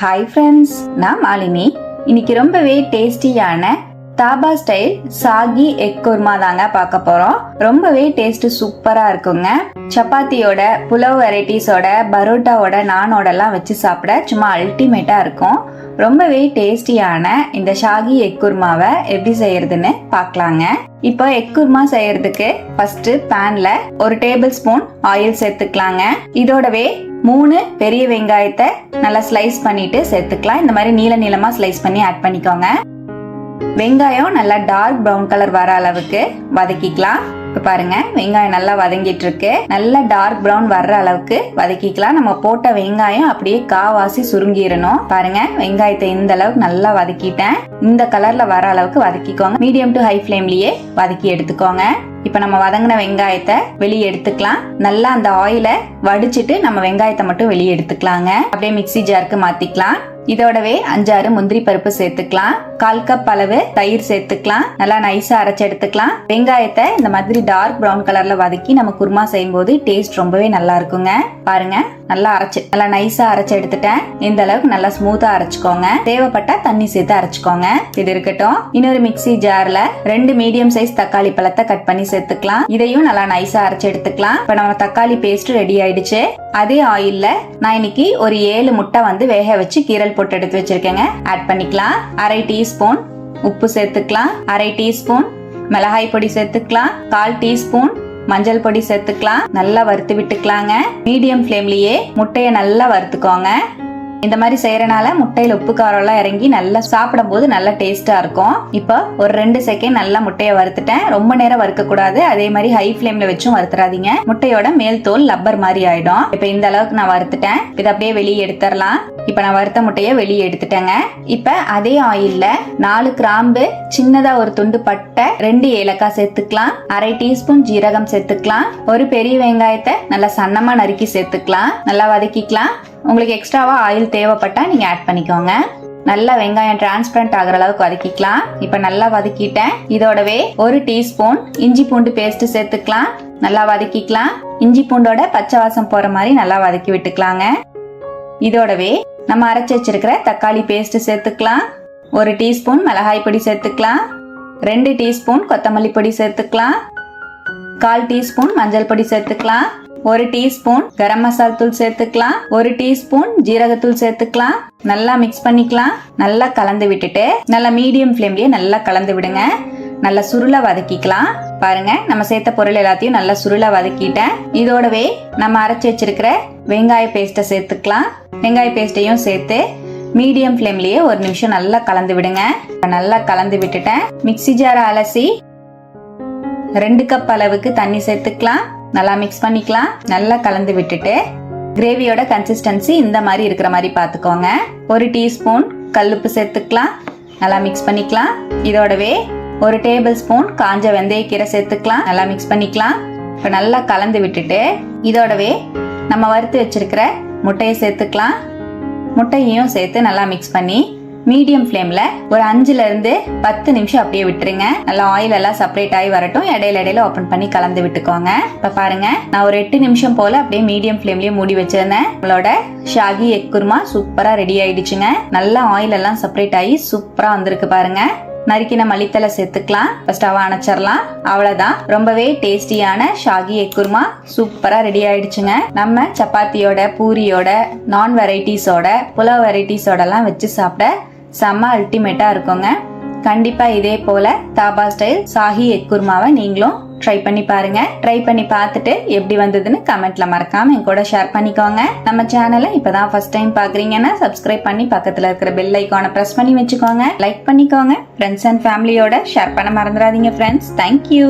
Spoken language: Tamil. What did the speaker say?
ஹாய் ஃப்ரெண்ட்ஸ் நான் மாலினி. இன்னைக்கு ரொம்பவே டேஸ்டியான தாபா ஸ்டைல் சாகி எக் குர்மா தாங்க பார்க்க போறோம். ரொம்பவே டேஸ்ட் சூப்பரா இருக்குங்க. சப்பாத்தியோட புலவ் வெரைட்டிஸோட பரோட்டாவோட நானோடலாம் வச்சு சாப்பிட சும்மா அல்டிமேட்டா இருக்கும். ரொம்பவே டேஸ்டியான இந்த ஷாகி எக் குர்மாவை எப்படி செய்யறதுன்னு பார்க்கலாங்க. இப்போ எக் குர்மா செய்யறதுக்கு ஃபர்ஸ்ட் பேன்ல ஒரு டேபிள் ஸ்பூன் ஆயில் சேர்த்துக்கலாங்க. இதோடவே மூணு பெரிய வெங்காயத்தை நல்லா ஸ்லைஸ் பண்ணிட்டு சேர்த்துக்கலாம். இந்த மாதிரி நீள நீளமா ஸ்லைஸ் பண்ணி ஆட் பண்ணிக்கோங்க. வெங்காயம் நல்லா டார்க் ப்ரௌன் கலர் வர அளவுக்கு வதக்கிக்கலாம். இப்போ பாருங்க வெங்காயம் நல்லா வதங்கிட்டு இருக்கு நல்லா டார்க் ப்ரௌன் வர்ற அளவுக்கு வதக்கிக்கலாம். நம்ம போட்ட வெங்காயம் அப்படியே காவாசி சுருங்கிடணும். பாருங்க வெங்காயத்தை இந்த அளவுக்கு நல்லா வதக்கிட்டேன். இந்த கலர்ல வர அளவுக்கு வதக்கிக்கோங்க. மீடியம் டு ஹை ஃப்ளேம்லயே வதக்கி எடுத்துக்கோங்க. இப்ப நம்ம வதங்கின வெங்காயத்தை வெளியே எடுத்துக்கலாம். நல்லா அந்த ஆயிலை வடிச்சிட்டு நம்ம வெங்காயத்தை மட்டும் வெளியே எடுத்துக்கலாங்க. அப்படியே மிக்ஸி ஜாருக்கு மாத்திக்கலாம். இதோடவே அஞ்சாறு முந்திரி பருப்பு சேர்த்துக்கலாம். கால் கப் அளவு தயிர் சேர்த்துக்கலாம். நல்லா நைஸா அரைச்சு எடுத்துக்கலாம். வெங்காயத்தை இந்த மாதிரி டார்க் ப்ரௌன் கலர்ல வதக்கி நம்ம குருமா செய்யும் போது டேஸ்ட் ரொம்பவே நல்லா இருக்குங்க. பாருங்க நல்லா அரைச்சு நல்லா நைஸா அரைச்சு எடுத்துட்டேன். இந்த அளவுக்கு நல்லா ஸ்மூத்தா அரைச்சுக்கோங்க. தேவைப்பட்டா தண்ணி சேர்த்து அரைச்சுக்கோங்க. இது இருக்கட்டும். இன்னொரு மிக்ஸி ஜார்ல ரெண்டு மீடியம் சைஸ் தக்காளி பழத்தை கட் பண்ணி சேர்த்துக்கலாம். இதையும் நல்லா நைஸா அரைச்சு எடுத்துக்கலாம். இப்ப நம்ம தக்காளி பேஸ்ட் ரெடி ஆயிடுச்சு. அதே ஆயில்ல நான் இன்னைக்கு ஒரு ஏழு முட்டை வந்து வேக வச்சு கீரல் போட்டு எடுத்து வச்சிருக்கேங்க. ஆட் பண்ணிக்கலாம். அரை டீ டீஸ்பூன் உப்பு சேர்த்துக்கலாம். அரை டீஸ்பூன் மிளகாய் பொடி சேர்த்துக்கலாம். கால் டீஸ்பூன் மஞ்சள் பொடி சேர்த்துக்கலாம். நல்லா வறுத்து விட்டுக்கலாங்க. மீடியம் ஃப்ளேம்லயே முட்டையை நல்லா வறுத்துக்கோங்க. இந்த மாதிரி செய்யறனால முட்டையில உப்பு காரம் எல்லாம் இறங்கி நல்லா சாப்பிடும் போது நல்லா டேஸ்டா இருக்கும். இப்போ ஒரு ரெண்டு செகண்ட் நல்லா முட்டையை வறுத்துட்டேன். ரொம்ப நேரம் வறுக்க கூடாது அதே மாதிரி ஹை ஃபிளேம்ல வச்சும் வறுத்துறாதீங்க. முட்டையோட மேல் தோல் லப்பர் மாதிரி ஆயிடும். இப்போ இந்த அளவுக்கு நான் வறுத்துட்டேன். இதை அப்படியே வெளியே எடுத்துடலாம். இப்ப நான் வறுத்த முட்டையை வெளியே எடுத்துட்டேங்க. இப்ப அதே ஆயில்ல நாலு கிராம்பு சின்னதா ஒரு துண்டு பட்டை ரெண்டு ஏலக்காய் சேர்த்துக்கலாம். அரை டீஸ்பூன் ஜீரகம் சேர்த்துக்கலாம். ஒரு பெரிய வெங்காயத்தை நல்லா சன்னமா நறுக்கி சேர்த்துக்கலாம். நல்லா வதக்கிக்கலாம். உங்களுக்கு எக்ஸ்ட்ராவாக ஆயில் தேவைப்பட்டால் நீங்கள் ஆட் பண்ணிக்கோங்க. நல்லா வெங்காயம் டிரான்ஸ்பரண்ட் ஆகிற அளவுக்கு வதக்கிக்கலாம். இப்போ நல்லா வதக்கிட்டேன். இதோடவே ஒரு டீஸ்பூன் இஞ்சி பூண்டு பேஸ்ட் சேர்த்துக்கலாம். நல்லா வதக்கிக்கலாம். இஞ்சி பூண்டோட பச்சை வாசம் போற மாதிரி நல்லா வதக்கி விட்டுக்கலாங்க. இதோடவே நம்ம அரைச்சி வச்சிருக்கிற தக்காளி பேஸ்ட் சேர்த்துக்கலாம். ஒரு டீஸ்பூன் மிளகாய் பொடி சேர்த்துக்கலாம். ரெண்டு டீஸ்பூன் கொத்தமல்லி பொடி சேர்த்துக்கலாம். கால் டீஸ்பூன் மஞ்சள் பொடி சேர்த்துக்கலாம். ஒரு டீஸ்பூன் கரம் மசால் தூள் சேர்த்துக்கலாம். ஒரு டீஸ்பூன் ஜீரகத்தூள் சேர்த்துக்கலாம். நல்லா மிக்ஸ் பண்ணிக்கலாம். நல்லா கலந்து விட்டுட்டு நல்லா மீடியம் ஃப்ளேம்லயே நல்லா கலந்து விடுங்க. நல்லா சுருள வதக்கிக்கலாம். பாருங்க நம்ம சேர்த்த பொருள் எல்லாத்தையும் நல்லா சுருள வதக்கிட்டேன். இதோடவே நம்ம அரைச்சி வச்சிருக்கிற வெங்காய பேஸ்ட்டை சேர்த்துக்கலாம். வெங்காய பேஸ்ட்டையும் சேர்த்து மீடியம் ஃப்ளேம்லயே ஒரு நிமிஷம் நல்லா கலந்து விடுங்க. நல்லா கலந்து விட்டுட்டேன். மிக்ஸி ஜாரை அலசி ரெண்டு கப் அளவுக்கு தண்ணி சேர்த்துக்கலாம். நல்லா மிக்ஸ் பண்ணிக்கலாம். நல்லா கலந்து விட்டுட்டு கிரேவியோட கன்சிஸ்டன்சி இந்த மாதிரி இருக்கிற மாதிரி பார்த்துக்கோங்க. ஒரு டீஸ்பூன் கல்லுப்பு சேர்த்துக்கலாம். நல்லா மிக்ஸ் பண்ணிக்கலாம். இதோடவே ஒரு டேபிள் ஸ்பூன் காஞ்ச வெந்தயக்கீரை சேர்த்துக்கலாம். நல்லா மிக்ஸ் பண்ணிக்கலாம். இப்போ நல்லா கலந்து விட்டுட்டு இதோடவே நம்ம வறுத்து வச்சிருக்கிற முட்டையை சேர்த்துக்கலாம். முட்டையையும் சேர்த்து நல்லா மிக்ஸ் பண்ணி மீடியம் ஃப்ளேம்ல ஒரு அஞ்சுல இருந்து பத்து நிமிஷம் அப்படியே விட்டுருங்க. நல்லா ஆயில் எல்லாம் செப்பரேட் ஆகி வரட்டும். இடையில இடையில ஓப்பன் பண்ணி கலந்து விட்டுக்கோங்க. இப்ப பாருங்க நான் ஒரு எட்டு நிமிஷம் போல அப்படியே மீடியம் ஃப்ளேம்லயே மூடி வச்சிருந்தேன். நம்மளோட ஷாகி எக் குருமா சூப்பரா ரெடி ஆயிடுச்சுங்க. நல்லா ஆயில் எல்லாம் செப்பரேட் ஆகி சூப்பரா வந்திருக்கு பாருங்க. நறுக்கின மல்லித்தலை சேர்த்துக்கலாம். ஸ்டவ் அணைச்சிடலாம். அவ்வளவுதான். ரொம்பவே டேஸ்டியான ஷாகி எக் குருமா சூப்பரா ரெடி ஆயிடுச்சுங்க. நம்ம சப்பாத்தியோட பூரியோட நான் வெரைட்டிஸோட புலவ் வெரைட்டிஸோடலாம் வச்சு சாப்பிட செம்ம அல்டிமேட்டாக இருக்குங்க. கண்டிப்பாக இதே போல் தாபா ஸ்டைல் சாஹி எக் குர்மாவை நீங்களும் ட்ரை பண்ணி பாருங்க. ட்ரை பண்ணி பார்த்துட்டு எப்படி வந்ததுன்னு கமெண்ட்ல மறக்காம என் கூட ஷேர் பண்ணிக்கோங்க. நம்ம சேனலை இப்பதான் ஃபர்ஸ்ட் டைம் பாக்குறீங்கன்னா சப்ஸ்கிரைப் பண்ணி பக்கத்துல இருக்கிற பெல் ஐக்கானை பிரஸ் பண்ணி வச்சுக்கோங்க. லைக் பண்ணிக்கோங்க. ஃப்ரெண்ட்ஸ் அண்ட் ஃபேமிலியோட ஷேர் பண்ண மறந்துடாதீங்க ஃப்ரெண்ட்ஸ் தேங்க்யூ